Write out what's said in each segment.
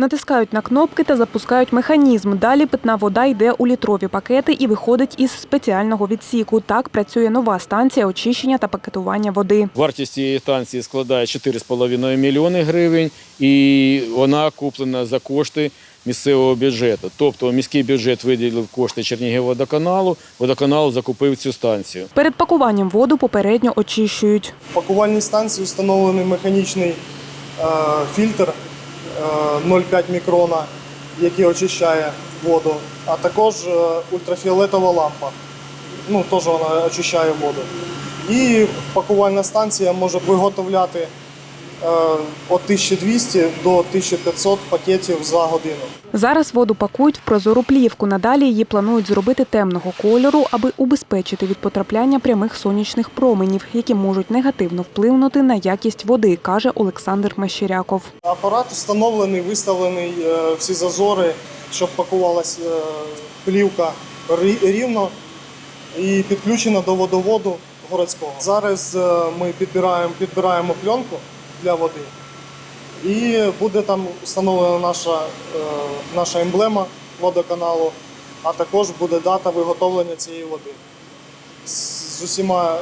Натискають на кнопки та запускають механізм. Далі питна вода йде у літрові пакети і виходить із спеціального відсіку. Так працює нова станція очищення та пакетування води. Вартість цієї станції складає 4,5 мільйони гривень, і вона куплена за кошти місцевого бюджету. Тобто міський бюджет виділив кошти Чернігівводоканалу, водоканал закупив цю станцію. Перед пакуванням воду попередньо очищують. В пакувальній станції встановлений механічний е, фільтр 0,5 мікрона, який очищає воду, а також е, ультрафіолетова лампа. Ну, теж вона очищає воду. І пакувальна станція може виготовляти е, від 1200 до 1500 пакетів за годину. Зараз воду пакують в прозору плівку. Надалі її планують зробити темного кольору, аби убезпечити від потрапляння прямих сонячних променів, які можуть негативно вплинути на якість води, каже Олександр Мещеряков. Апарат встановлений, виставлений е, всі зазори, щоб пакувалась е, плівка рівно і підключена до водоводу городського. Зараз е, ми підбираємо, підбираємо пленку для води, і буде там встановлена наша, е, наша емблема водоканалу, а також буде дата виготовлення цієї води. З, з усіма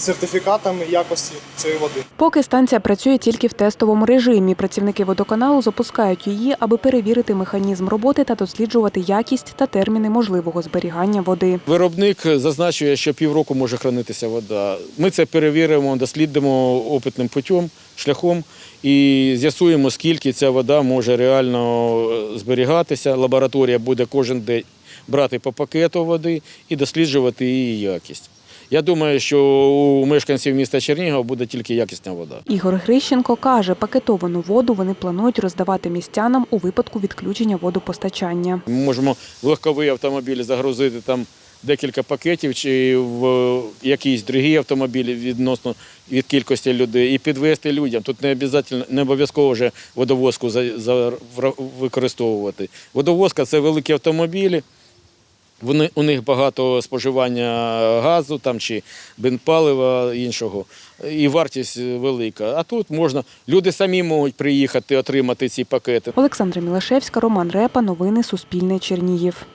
сертифікатами якості цієї води. Поки станція працює тільки в тестовому режимі. Працівники водоканалу запускають її, аби перевірити механізм роботи та досліджувати якість та терміни можливого зберігання води. Виробник зазначує, що півроку може хранитися вода. Ми це перевіримо, дослідимо опитним путем, шляхом і з'ясуємо, скільки ця вода може реально е, зберігатися. Лабораторія буде кожен день брати по пакету води і досліджувати її якість. Я думаю, що у мешканців міста Чернігова буде тільки якісна вода. Ігор Грищенко каже, пакетовану воду вони планують роздавати містянам у випадку відключення водопостачання. Ми можемо в легковий автомобіль загрузити там декілька пакетів чи в якийсь другий автомобіль відносно від кількості людей і підвезти людям. Тут не обов'язково, не обов'язково вже водовозку за, за, використовувати. Водовозка це великі автомобілі. Вони, у них багато споживання газу там, чи бенпалива іншого, і вартість велика. А тут можна, люди самі можуть приїхати, отримати ці пакети. Олександра Мілашевська, Роман Репа. Новини Суспільне Чернігів.